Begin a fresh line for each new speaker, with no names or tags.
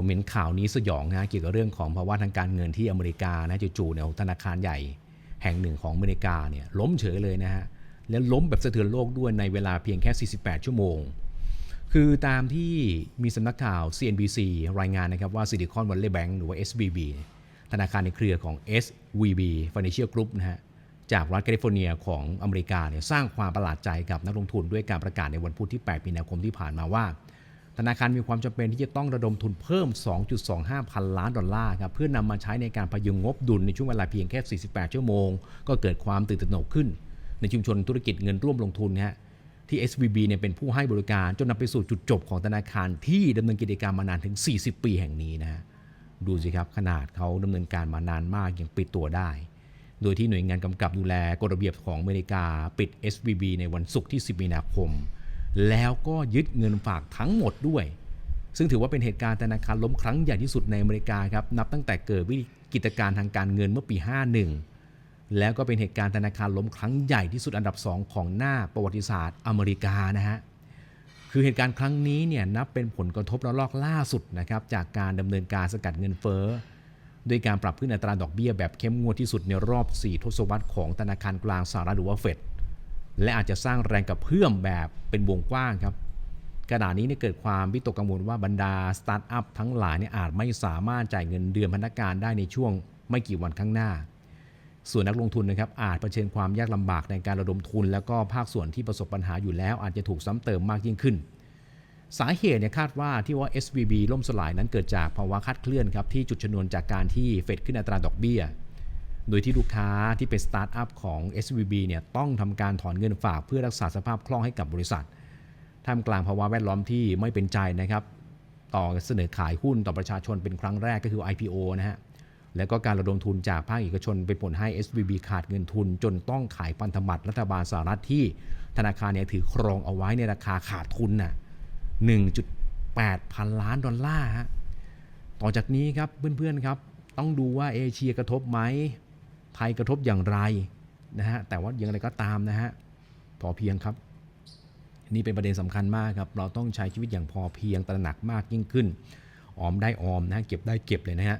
ผมเห็นข่าวนี้สยองนะเกี่ยวกับเรื่องของภาวะทางการเงินที่อเมริกานะจู่ๆเนี่ยธนาคารใหญ่แห่งหนึ่งของอเมริกาเนี่ยล้มเฉยเลยนะฮะแล้วล้มแบบสะเทือนโลกด้วยในเวลาเพียงแค่ 48 ชั่วโมง คือตามที่มีสำนักข่าว CNBC รายงานนะครับว่า Silicon Valley Bank หรือว่า SVB ธนาคารในเครือของ SVB Financial Group นะฮะจากรัฐแคลิฟอร์เนียของอเมริกาเนี่ยสร้างความประหลาดใจกับนักลงทุนด้วยการประกาศในวันพุธที่ 8 มีนาคมที่ผ่านมาว่า ธนาคารมีความจำเป็นที่จะต้องระดมทุนเพิ่ม 2.25 พันล้านดอลลาร์ครับเพื่อนำมาใช้ในการพยุงงบดุลในช่วงเวลาเพียงแค่ 48 ชั่วโมง ก็เกิดความตื่นตระหนกขึ้น ในชุมชนธุรกิจเงินร่วมลงทุนฮะที่ SVB เนี่ยเป็นผู้ให้บริการจนนำไปสู่จุดจบของธนาคารที่ดำเนินกิจการมานานถึง 40 ปีแห่งนี้นะฮะดูสิครับขนาดเขาดำเนินการมานานมากยังปิดตัวได้ โดยที่หน่วยงานกำกับดูแลกฎระเบียบของอเมริกาปิด SVB ในวันศุกร์ที่ 10 มีนาคม แล้วก็ยึดเงินฝากทั้งหมดด้วย ซึ่งถือว่าเป็นเหตุการณ์ธนาคารล้มครั้งใหญ่ที่สุดในอเมริกาครับนับตั้งแต่เกิดวิกฤตการณ์ทางการเงินเมื่อปี 51 แล้วก็เป็นเหตุการณ์ธนาคารล้มครั้งใหญ่ที่สุดอันดับ 2 ของหน้าประวัติศาสตร์อเมริกานะฮะคือเหตุการณ์ครั้งนี้เนี่ยนับเป็นผลกระทบระลอกล่าสุดนะครับจากการดำเนินการสกัดเงินเฟ้อด้วยการปรับขึ้นอัตราดอกเบี้ยแบบเข้มงวดที่สุดในรอบ 4 ทศวรรษของธนาคารกลางสหรัฐหรือว่าเฟด และอาจจะสร้างแรงกระเพื่อมแบบเป็นวงกว้างครับขณะนี้เนี่ยเกิดความวิตกกังวลว่าบรรดาสตาร์ทอัพทั้งหลายเนี่ยอาจไม่สามารถจ่ายเงินเดือนพนักงานได้ในช่วงไม่กี่วันข้างหน้า ส่วนนักลงทุนนะครับอาจเผชิญความยากลำบากในการระดมทุน แล้วก็ภาคส่วนที่ประสบปัญหาอยู่แล้ว อาจจะถูกซ้ำเติมมากยิ่งขึ้น สาเหตุเนี่ยคาดว่าที่ว่า SVB ล่มสลายนั้นเกิดจากภาวะคาดเคลื่อนครับที่จุดชนวนจากการที่เฟดขึ้นอัตราดอกเบี้ย โดยที่ลูกค้าที่เป็นสตาร์ทอัพของ SVB เนี่ยต้องทำการถอนเงินฝากเพื่อรักษาสภาพคล่องให้กับบริษัทท่ามกลางภาวะแวดล้อมที่ไม่เป็นใจนะครับ ต่อเสนอขายหุ้นต่อประชาชนเป็นครั้งแรกก็คือ IPO นะฮะแล้วก็การระดมทุนจากภาคเอกชนเป็นผลให้ SVB ขาดเงินทุน จนต้องขายพันธบัตรรัฐบาลสหรัฐที่ธนาคารเนี่ยถือครองเอาไว้ในราคาขาดทุนน่ะ1.8 พันล้านดอลลาร์ฮะต่อจากนี้ครับเพื่อนๆครับ ต้องดูว่าเอเชียกระทบไหม ภัยกระทบอย่างไรนะฮะแต่ว่าอย่างไรก็ตามนะฮะพอเพียงครับ นี่เป็นประเด็นสำคัญมากครับ เราต้องใช้ชีวิตอย่างพอเพียงตระหนักมากยิ่งขึ้น ออมได้ออมนะฮะเก็บได้เก็บเลยนะฮะ